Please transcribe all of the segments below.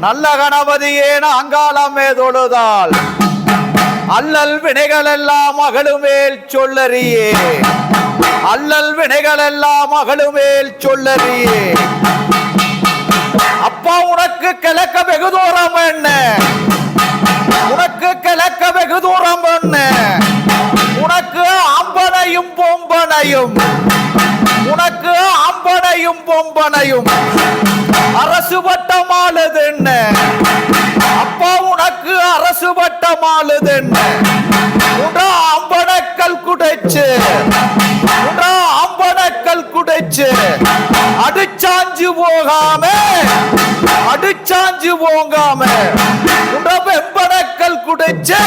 நல்ல கணபதியே அங்காளமே தொழுதால் அல்லல் வினைகள் எல்லாம் அகழுமேல் சொல்லறியே. அல்லல் வினைகள் எல்லாம் அகழுமேல் சொல்லறியே. அப்பா உனக்கு கிழக்க வெகு தூரம் என்ன? உனக்கு கிழக்க வெகு தூரம் என்ன? உனக்கு அம்பனையும் பொம்பனையும். உனக்கு அப்பனையும் பொம்பனையும். அரசு பட்டம் ஆளுது என்ன? அப்பா உனக்கு அரசு பட்டம் ஆளுது என்ன? உடா ஆம்பனக்கல் குடைச்சு. உடா ஆம்பனக்கல் குடைச்சு. அடிச்சாஞ்சு போகாம அடிச்சாஞ்சு போகாம உட வெம்பனக்கல் குடைச்சு.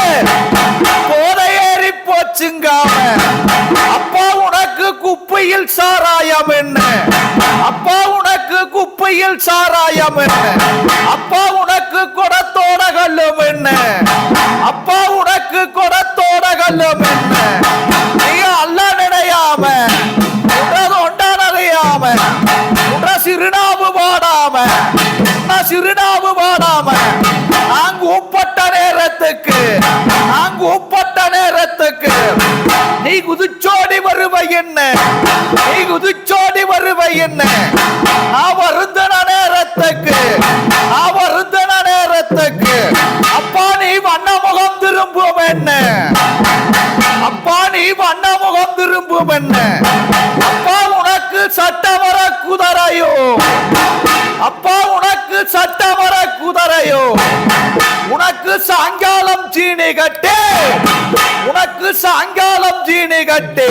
நேரத்துக்கு அப்பா நீ வண்ண முகம் திரும்பும் என்ன? அப்பா நீ வண்ண முகம் திரும்பும் என்ன? அப்பா உனக்கு சட்டமர குதிரையோ? அப்பா உனக்கு சட்டமர குதிரையோ? உனக்கு சாயங்காலம் சீனி கட்டு. உனக்கு சாயங்காலம் சீனி கட்டு.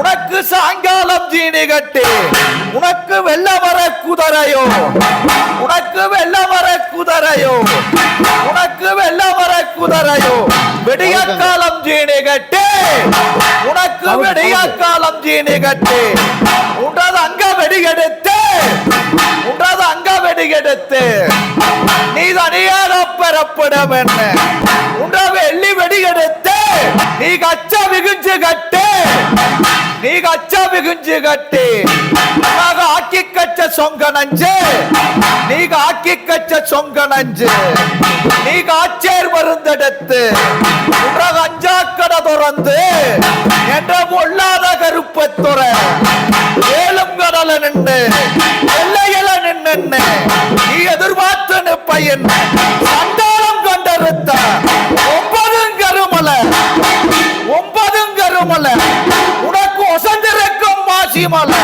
உனக்கு சாயங்காலம் சீனி கட்டு. உனக்கு வெள்ள குதிரையோ உனக்கு வெள்ள வர குதிரையோ உனக்கு வெள்ள வர குதிரையோ விடிய காலம் சீனி கட்டு உனக்கு விடிய காலம் சீனி கட்டு உண்டது அங்க வெடிகெடுத்து உண்டது அங்க வெடிகெடுத்து நீ தனியாக பெறப்படும் என்ன உண்ட வெள்ளி வெடிகெடுத்து நீ கச்ச விகுஞ்சு கட்டு நீ கச்ச விகுஞ்சு கட்டு நாக ஆக்கி சொங்க நஞ்சு நீ ஆக்கி கச்ச சொங்க நஞ்சு நீ காச்சேர் மருந்தெடுத்து உன்ற கஞ்சா கடை திறந்து என்ற பொல்லாத கருப்பத்துற ஏழும் கடல நின்று எல்லையில நின்று நீ எதிர்பார்த்து பையன் சண்டாளம் கண்டறுத்த ஒன்பதும் கருமலை ஒன்பதும் கருமலை உனக்கு ஒசந்திருக்கும் மாசி மலை.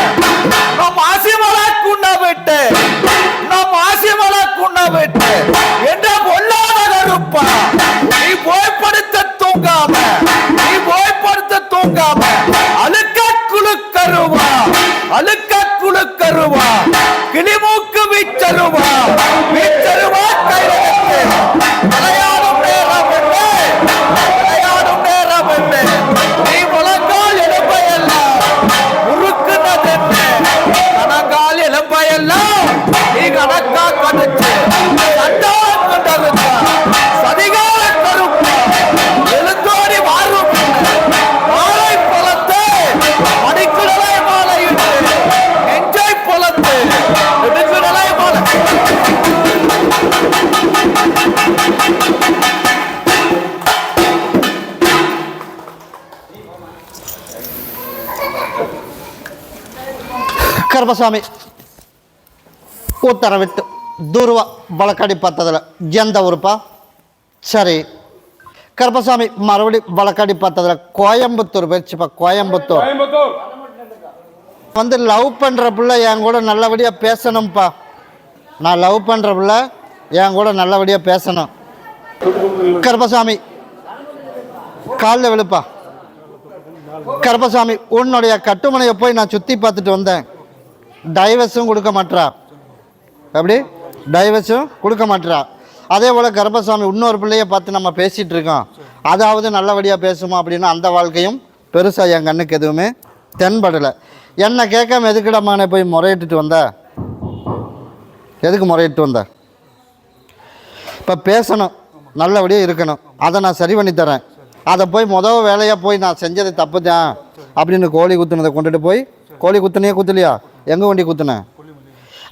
ಕರ್ಮಸ್ವಾಮಿ ಉತ್ತರವಿಟ್ಟು ದೂರುವ ಬಳಕಡಿ ಪತ್ತದಲ್ಲ ಜಂದ ಉರುಪ ಸರಿ ಕರ್ಮಸ್ವಾಮಿ ಮರವಡಿ ಬಳಕಡಿ ಪತ್ತದಲ್ಲ கோயம்புத்தூர் போயிடுச்சுப்பா கோயம்புத்தூர் கோயம்புத்தூர் வந்து லவ் பண்ணுற பிள்ளை என் கூட நல்லபடியாக பேசணும்ப்பா நான் லவ் பண்ணுற பிள்ளை என் கூட நல்லபடியாக பேசணும் கருப்பசாமி காலில் விழுப்பா கருப்பசாமி உன்னுடைய கட்டுமனையை போய் நான் சுற்றி பார்த்துட்டு வந்தேன் டைவர்ஸும் கொடுக்க மாட்டா எப்படி? டைவர்ஸும் கொடுக்க மாட்டா அதே போல் கருப்பசாமி இன்னொரு பிள்ளைய பார்த்து நம்ம பேசிகிட்டு இருக்கோம். அதாவது நல்லபடியாக பேசுமா அப்படின்னா அந்த வாழ்க்கையும் பெருசாக என் கண்ணுக்கு எதுவுமே தென்படலை. என்னை கேட்காம எதுக்குடா மகனை போய் முறையிட்டுட்டு வந்த? எதுக்கு முறையிட்டு வந்த? இப்போ பேசணும். நல்லபடியாக இருக்கணும். அதை நான் சரி பண்ணி தரேன். அதை போய் முதல் வேலையாக போய் நான் செஞ்சது தப்பு தான் அப்படின்னு கோழி குத்துனதை கொண்டுட்டு போய் கோழி குத்துனியே குத்துலையா? எங்கே கொண்டு குத்துனேன்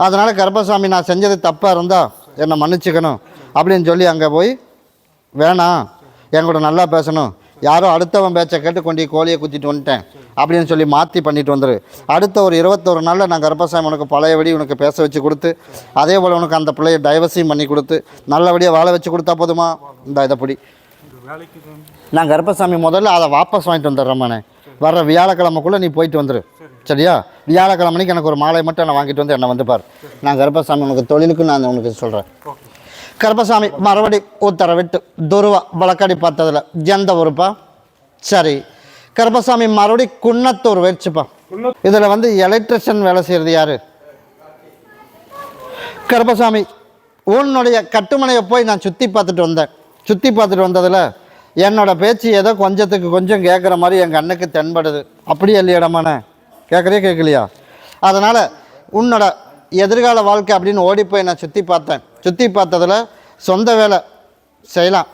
அதனால் கருப்பசாமி நான் செஞ்சது தப்பாக இருந்தால் என்னை மன்னிச்சுக்கணும் அப்படின்னு சொல்லி அங்கே போய் வேணாம் என் கூட நல்லா பேசணும். யாரோ அடுத்தவன் பேச்சை கேட்டு கொண்டு கோழியை குத்திட்டு வந்துட்டேன் அப்படின்னு சொல்லி மாற்றி பண்ணிட்டு வந்துரு. அடுத்த ஒரு இருபத்தொரு நாளில் நான் கருப்பசாமி உனக்கு பழையபடி உனக்கு பேச வச்சு கொடுத்து அதே போல் உனக்கு அந்த பிள்ளைய டைவர்ஸையும் பண்ணி கொடுத்து நல்லபடியாக வாழ வச்சு கொடுத்தா போதுமா? இந்த இதை பிடி. நான் கருப்பசாமி முதல்ல அதை வாபஸ் வாங்கிட்டு வந்துடுறேம்மாண்ணே வர்ற வியாழக்கிழமைக்குள்ளே நீ போயிட்டு வந்துடு சரியா? வியாழக்கிழமைக்கு எனக்கு ஒரு மாலை மட்டும் நான் வாங்கிட்டு வந்து என்னை வந்து பார். நான் கருப்பசாமி உனக்கு தொழிலுக்கு நான் உனக்கு சொல்கிறேன் கருப்பசாமி மறுபடி உத்தரவிட்டு துருவா வழக்கடி பார்த்ததில் எந்த ஊருப்பா? சரி. கருப்பசாமி மறுபடி குன்னத்தூர் வச்சுப்பா. இதில் வந்து எலக்ட்ரிஷியன் வேலை செய்கிறது யார்? கருப்பசாமி உன்னுடைய கட்டுமனையை போய் நான் சுற்றி பார்த்துட்டு வந்தேன். சுற்றி பார்த்துட்டு வந்ததில் என்னோட பேச்சு ஏதோ கொஞ்சத்துக்கு கொஞ்சம் கேட்குற மாதிரி என் கண்ணுக்கு தென்படுது. அப்படியே இல்லையடமாண்ணே கேட்குறே கேட்கலையா அதனால் உன்னோட எதிர்கால வாழ்க்கை அப்படின்னு ஓடி போய் நான் சுற்றி பார்த்தேன். சுற்றி பார்த்ததில் சொந்த வேலை செய்யலாம்.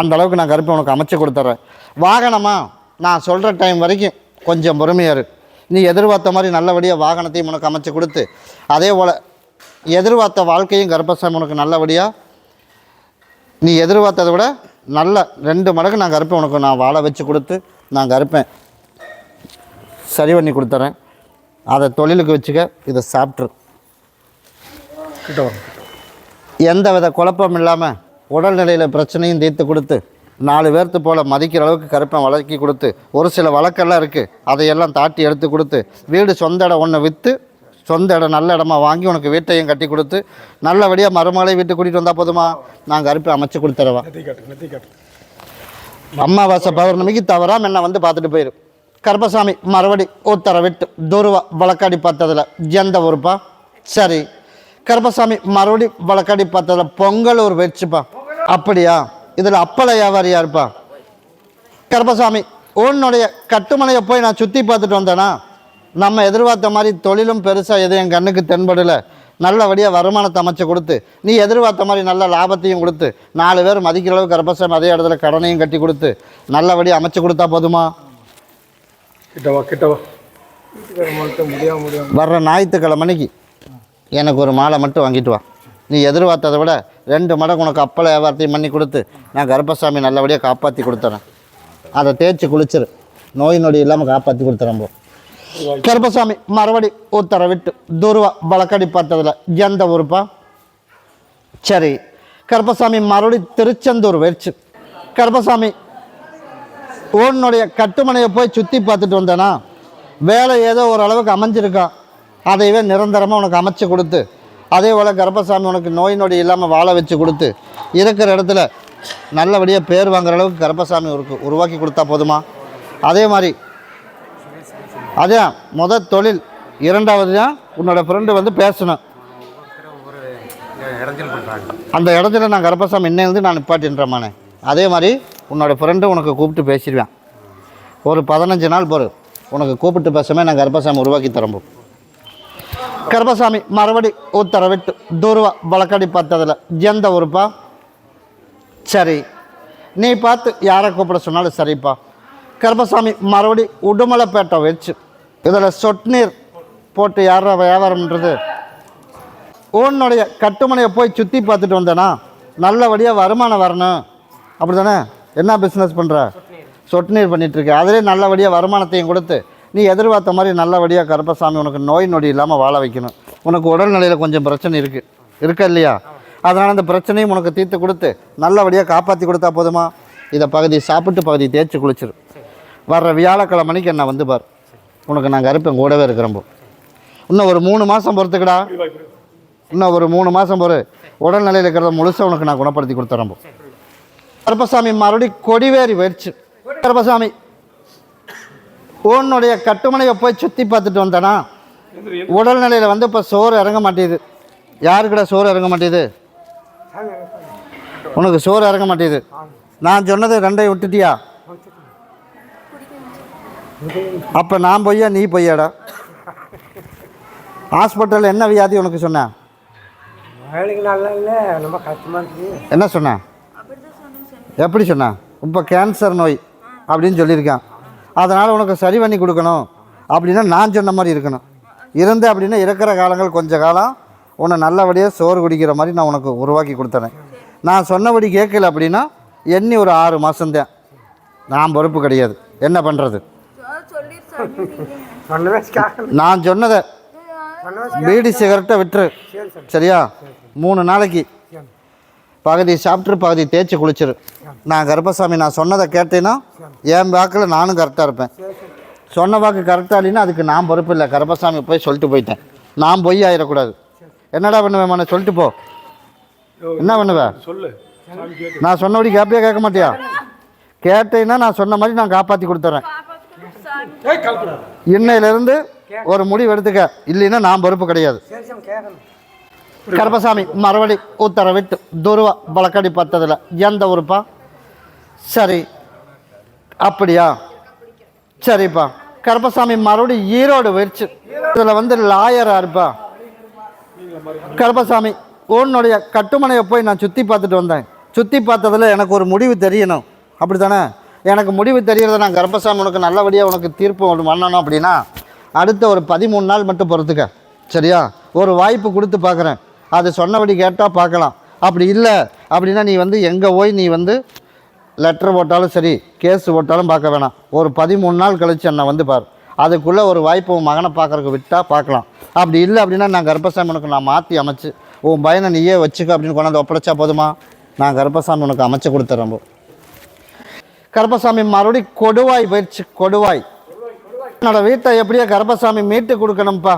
அந்த அளவுக்கு நான் கருப்பை உனக்கு அமைச்சு கொடுத்துட்றேன் வாகனமாக நான் சொல்கிற டைம் வரைக்கும் கொஞ்சம் பொறுமையாக இரு. நீ எதிர்பார்த்த மாதிரி நல்லபடியாக வாகனத்தையும் உனக்கு அமைச்சு கொடுத்து அதே போல் எதிர்பார்த்த வாழ்க்கையும் கர்ப்பசாமி உனக்கு நல்லபடியாக நீ எதிர்பார்த்ததை விட நல்ல ரெண்டு மடங்கு நான் கருப்பேன். உனக்கு நான் வாழை வச்சு கொடுத்து நான் கருப்பேன். சரி பண்ணி கொடுத்துட்றேன் அதை தொழிலுக்கு வச்சுக்க இதை சாப்பிட்ரு. எந்த வித குழப்பம் இல்லாமல் உடல்நிலையில் பிரச்சனையும் தீர்த்து கொடுத்து நாலு பேர்த்து போல் மதிக்கிற அளவுக்கு கருப்பன் வளர்க்கி கொடுத்து ஒரு சில வழக்கெல்லாம் இருக்குது அதையெல்லாம் தாட்டி எடுத்து கொடுத்து வீடு சொந்த இடம் ஒன்று விற்று சொந்த இடம் நல்ல இடமா வாங்கி உனக்கு வீட்டையும் கட்டி கொடுத்து நல்லபடியாக மருமகளை வீட்டு கூட்டிகிட்டு வந்தால் போதுமா? நான் கருப்பை அமைச்சு கொடுத்துருவேன் அமாவாசை பௌர்ணமிக்கு தவறாம என்ன வந்து பார்த்துட்டு போயிரு. கருப்பசாமி மறுபடி உத்தரவிட்டு துருவா வழக்காடி பார்த்ததில் எந்த ஊருப்பா? சரி. கருப்பசாமி மறுபடி வழக்காடி பார்த்ததில் பொங்கல் ஒரு வச்சுப்பா அப்படியா? இதில் அப்பள வியாபாரி யாருப்பா? கருப்பசாமி உன்னுடைய கட்டுமனையை போய் நான் சுற்றி பார்த்துட்டு வந்தேனா? நம்ம எதிர்பார்த்த மாதிரி தொழிலும் பெருசாக எதுவும் என் கண்ணுக்கு தென்படலை. நல்லபடியாக வருமானத்தை அமைச்சு கொடுத்து நீ எதிர்பார்த்த மாதிரி நல்ல லாபத்தையும் கொடுத்து நாலு பேர் மதிக்கிற அளவுக்கு கருப்பசாமி அதே இடத்துல கடனையும் கட்டி கொடுத்து நல்லபடியாக அமைச்சு கொடுத்தா போதுமா? கிட்டவா கிட்டவா. வர்ற ஞாயிற்றுக்கிழமைக்கு எனக்கு ஒரு மாலை மட்டும் வாங்கிட்டு வா. நீ எதிர்பார்த்ததை விட ரெண்டு மடங்கு உனக்கு அப்பள வியாபாரத்தையும் பண்ணி கொடுத்து நான் கருப்பசாமி நல்லபடியாக காப்பாற்றி கொடுத்துறேன். அதை தேய்ச்சி குளிச்சிரு. நோய் நொடி இல்லாமல் காப்பாற்றி கொடுத்துறேன் போ. கருப்பசாமி மறுபடி உத்தரவிட்டு துருவா வழக்கடி பார்த்ததில் எந்த ஊருப்பா? சரி கருப்பசாமி மறுபடி திருச்செந்தூர் வெறிச்சு கருப்பசாமி உன்னுடைய கட்டுமனையை போய் சுற்றி பார்த்துட்டு வந்தேனா? வேலை ஏதோ ஓரளவுக்கு அமைஞ்சிருக்கா? அதையவே நிரந்தரமாக உனக்கு அமைச்சு கொடுத்து அதே போல் கர்ப்பசாமி உனக்கு நோய் நொடி இல்லாமல் வாழ வச்சு கொடுத்து இருக்கிற இடத்துல நல்லபடியாக பேர் வாங்குற அளவுக்கு கருப்பசாமி உருக்கு உருவாக்கி கொடுத்தா போதுமா? அதே மாதிரி அதே முத தொழில் இரண்டாவது தான் உன்னோட ஃப்ரெண்டு வந்து பேசணும். அந்த இடத்துல நான் கர்ப்பசாமி இன்னையிலேருந்து நான் நிப்பாட்டின்றமானே அதே மாதிரி உன்னோட ஃப்ரெண்டு உனக்கு கூப்பிட்டு பேசிடுவேன். ஒரு பதினஞ்சு நாள் பொறு உனக்கு கூப்பிட்டு பேசாமல் நான் கர்ப்பசாமி உருவாக்கி தரம்போ. கர்ப்பசாமி மறுபடி உத்தரவிட்டு தூர்வா வழக்கடி பார்த்ததில் எந்த ஊருப்பா? சரி. நீ பார்த்து யாரை கூப்பிட சொன்னாலும் சரிப்பா. கருப்பசாமி மறுபடி உடுமலைப்பேட்டை வச்சு. இதில் சொட்டுநீர் போட்டு யார வியாபாரம்ன்றது? உன்னுடைய கட்டுமனையை போய் சுற்றி பார்த்துட்டு வந்தேன்னா நல்லபடியாக வருமானம் வரணும். அப்படி தானே என்ன பிஸ்னஸ் பண்ணுற சொட்டு நீர் பண்ணிகிட்ருக்க அதிலே நல்லபடியாக வருமானத்தையும் கொடுத்து நீ எதிர்பார்த்த மாதிரி நல்லபடியாக கருப்பசாமி உனக்கு நோய் நொடி இல்லாமல் வாழ வைக்கணும். உனக்கு உடல்நிலையில் கொஞ்சம் பிரச்சனை இருக்குது இருக்கா இல்லையா? அதனால் அந்த பிரச்சனையும் உனக்கு தீர்த்து கொடுத்து நல்லபடியாக காப்பாற்றி கொடுத்தா போதுமா? இதை பகுதி சாப்பிட்டு பகுதி தேய்ச்சி குளிச்சிரு. வர்ற வியாழக்கிழமைக்கு என்ன வந்து பார். உனக்கு நாங்கள் அறுப்பேன் கூடவே இருக்கிறம்போ இன்னும் ஒரு மூணு மாதம் பொறுத்துக்கடா. இன்னும் ஒரு மூணு மாதம் பொறு. உடல்நிலையில் இருக்கிறத முழுசாக உனக்கு நான் குணப்படுத்தி கொடுத்துறேன் கருப்பசாமி மறுபடி கொடிவேறி போயிடுச்சு கருப்பசாமி உன்னுடைய கட்டுமனையை போய் சுற்றி பார்த்துட்டு வந்தேனா? உடல்நிலையில் வந்து இப்போ சோறு இறங்க மாட்டேது. யாருக்கிட்ட சோறு இறங்க மாட்டேது? உனக்கு சோறு இறங்க மாட்டேது. நான் சொன்னது ரெண்டையும் விட்டுட்டியா? அப்போ நான் பொய்யா நீ பொய்யாடா? ஹாஸ்பிட்டலில் என்ன வியாதி உனக்கு சொன்னேன் என்ன சொன்னேன் எப்படி சொன்னேன் இப்போ கேன்சர் நோய் அப்படின்னு சொல்லியிருக்கான். அதனால் உனக்கு சரி பண்ணி கொடுக்கணும் அப்படின்னா நான் சொன்ன மாதிரி இருக்கணும். இருந்து அப்படின்னா இருக்கிற காலங்கள் கொஞ்ச காலம் உன்னை நல்லபடியாக சோறு குடிக்கிற மாதிரி நான் உனக்கு உருவாக்கி கொடுத்துறேன். நான் சொன்னபடி கேட்கல அப்படின்னா எண்ணி ஒரு ஆறு மாதம்தான் நான் பொறுப்பு கிடையாது. என்ன பண்ணுறது நான் சொன்னதை பீடி சிகரெட்டை விட்டுரு. சரி சரி. சரியா? மூணு நாளைக்கு. பகுதி சாப்பிட்டு பகுதி தேய்ச்சி குளிச்சிரு. நான் கருப்பசாமி நான் சொன்னதை கேட்டேன்னா என் வாக்கில் நானும் கரெக்டாக இருப்பேன். சொன்ன வாக்கு கரெக்டாக இல்லைன்னா அதுக்கு நான் பொறுப்பு இல்லை. கருப்பசாமி போய் சொல்லிட்டு போயிட்டேன். நான் பொய் ஆயிடக்கூடாது. என்னடா பண்ணுவேன் மன? சொல்லிட்டு போ. என்ன பண்ணுவேன் சொல்லு. நான் சொன்னபடி கேப்பியா கேட்க மாட்டியா? கேட்டேன்னா நான் சொன்ன மாதிரி நான் காப்பாற்றி கொடுத்துட்றேன் இன்னையிலேருந்து ஒரு முடிவு எடுத்துக்க. இல்லைன்னா நான் பொறுப்பு கிடையாது. கருப்பசாமி மறுபடி உத்தரவிட்டு துருவா பழக்கடி பத்ததில். எந்த ஊருப்பா? சரி. அப்படியா? சரிப்பா. கருப்பசாமி மறுபடி ஈரோடு போயிடுச்சு இதில் வந்து லாயரா இருப்பா? கருப்பசாமி உன்னுடைய கட்டுமனையை போய் நான் சுற்றி பார்த்துட்டு வந்தேன். சுற்றி பார்த்ததில் எனக்கு ஒரு முடிவு தெரியணும். அப்படி தானே எனக்கு முடிவு தெரியறத நான் கர்ப்பசாமி உனக்கு நல்லபடியாக உனக்கு தீர்ப்பு ஒன்று பண்ணணும் அப்படின்னா அடுத்த ஒரு பதிமூணு நாள் மட்டும் பொறுத்துக்க. சரியா? ஒரு வாய்ப்பு கொடுத்து பார்க்குறேன் அது சொன்னபடி கேட்டால் பார்க்கலாம் அப்படி இல்லை அப்படின்னா நீ வந்து எங்கே போய் நீ வந்து லெட்டர் போட்டாலும் சரி கேஸ் போட்டாலும் பார்க்க வேணாம். ஒரு பதிமூணு நாள் கழிச்சு என்னை வந்து பார். அதுக்குள்ளே ஒரு வாய்ப்பு உன் மகனை பார்க்கறதுக்கு விட்டால் பார்க்கலாம். அப்படி இல்லை அப்படின்னா நான் கர்ப்பசாமி உனக்கு நான் மாற்றி அமைச்சு உன் பையனை நீயே வச்சுக்க அப்படின்னு கொண்டாந்து ஒப்படைச்சா போதுமா? நான் கர்ப்பசாமி உனக்கு அமைச்சு கொடுத்துட்றேன் போ. கருப்பசாமி மறுபடி கொடுவாய் போயிடுச்சு கொடுவாய். என்னோட வீட்டை எப்படியோ கருப்பசாமி மீட்டு கொடுக்கணும்ப்பா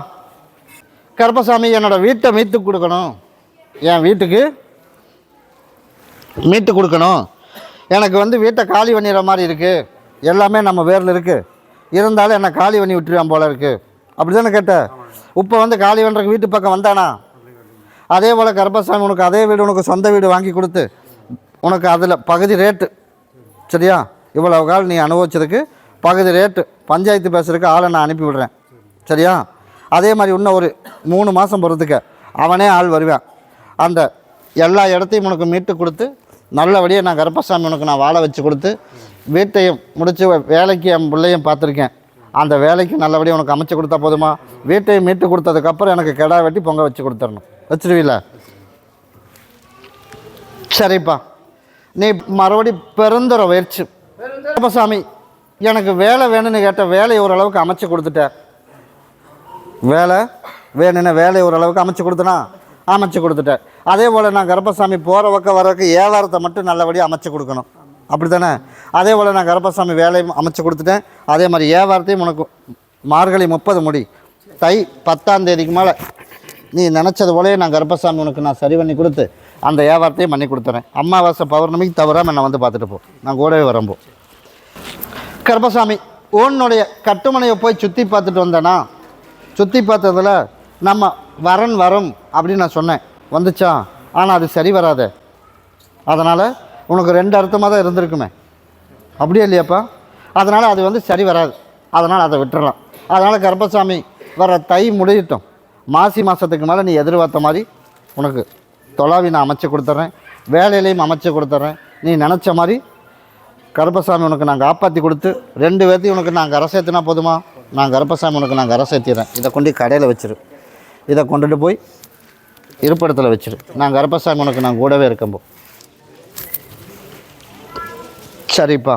கருப்பசாமி என்னோட வீட்டை மீட்டு கொடுக்கணும். என் வீட்டுக்கு மீட்டு கொடுக்கணும். எனக்கு வந்து வீட்டை காலி பண்ணிடுற மாதிரி இருக்குது எல்லாமே நம்ம பேரில் இருக்குது இருந்தாலும் என்னை காலி பண்ணி விட்டுருவான் போல இருக்குது அப்படி தானே கேட்டேன் இப்போ வந்து காலி பண்ணுறக்கு வீட்டு பக்கம் வந்தானா? அதே போல் கருப்பசாமி உனக்கு அதே வீடு உனக்கு சொந்த வீடு வாங்கி கொடுத்து உனக்கு அதில் பகுதி ரேட்டு சரியா? இவ்வளவு கால் நீ அனுபவிச்சதுக்கு பகுதி ரேட்டு பஞ்சாயத்து பேசுறதுக்கு ஆளை நான் அனுப்பி விடுறேன். சரியா? அதே மாதிரி இன்னும் ஒரு மூணு மாதம் போகிறதுக்கு அவனே ஆள் வருவேன். அந்த எல்லா இடத்தையும் உனக்கு மீட்டு கொடுத்து நல்லபடியாக நான் கருப்பசாமி உனக்கு நான் வாழ வச்சு கொடுத்து வீட்டையும் முடித்து வேலைக்கு என் பிள்ளையும் பார்த்துருக்கேன். அந்த வேலைக்கு நல்லபடியாக உனக்கு அமைச்சு கொடுத்தா போதுமா? வீட்டையும் மீட்டு கொடுத்ததுக்கப்புறம் எனக்கு கிடா வெட்டி பொங்க வச்சு கொடுத்துடணும். வச்சுருவீல சரிப்பா. நீ மறுபடி பெருந்தர முயற்சி. சாமி எனக்கு வேலை வேணும்னு கேட்ட வேலையை ஓரளவுக்கு அமைச்சு கொடுத்துட்டேன் வேலை வேணும்னு வேலையை ஓரளவுக்கு அமைச்சு கொடுத்தனா? அமைச்சு கொடுத்துட்டேன் அதே போல் நான் கருப்பசாமி போகிற பக்கம் வரக்கு ஏவாரத்தை மட்டும் நல்லபடியாக அமைச்சு கொடுக்கணும். அப்படி தானே அதே போல் நான் கருப்பசாமி வேலையும் அமைச்சு கொடுத்துட்டேன். அதே மாதிரி ஏவாரத்தையும் உனக்கு மார்கழி முப்பது முடி. தை பத்தாம் தேதிக்கு மேலே. நீ நினச்சது போலயே நான் கருப்பசாமி உனக்கு நான் சரி பண்ணி கொடுத்து அந்த வியாபாரத்தையும் பண்ணி கொடுத்துறேன். அமாவாசை பௌர்ணமிக்கு தவறாமல் என்னை வந்து பார்த்துட்டு போ. நான் கூடவே வரம்போ கருப்பசாமி உன்னுடைய கட்டுமனையை போய் சுற்றி பார்த்துட்டு வந்தேனா? சுற்றி பார்த்ததுல நம்ம வரன் வரும் அப்படின்னு நான் சொன்னேன். வந்துச்சா? ஆனால் அது சரி வராது. அதனால் உனக்கு ரெண்டு அர்த்தமாக தான் இருந்திருக்குமே. அப்படியே இல்லையாப்பா? அதனால் அது வந்து சரி வராது. அதனால் அதை விட்டுறலாம். அதனால் கருப்பசாமி வர தை முடியட்டும். மாசி மாதத்துக்கு மேலே நீ எதிர்பார்த்த மாதிரி உனக்கு தொலாவி நான் அமைச்சு கொடுத்துட்றேன் வேலையிலையும் அமைச்சு கொடுத்துட்றேன் நீ நினச்ச மாதிரி கருப்பசாமி உனக்கு நான் காப்பாற்றி கொடுத்து ரெண்டு பேர்த்தையும் உனக்கு நான் கரை சேர்த்துனா போதுமா? நான் கருப்பசாமி உனக்கு நான் கரை சேர்த்திடுறேன். இதை கொண்டு கடையில் வச்சிரு. இதை கொண்டுட்டு போய் இருப்பிடத்தில் வச்சிரு. நான் கருப்பசாமி உனக்கு நான் கூடவே இருக்கம்போ சரிப்பா.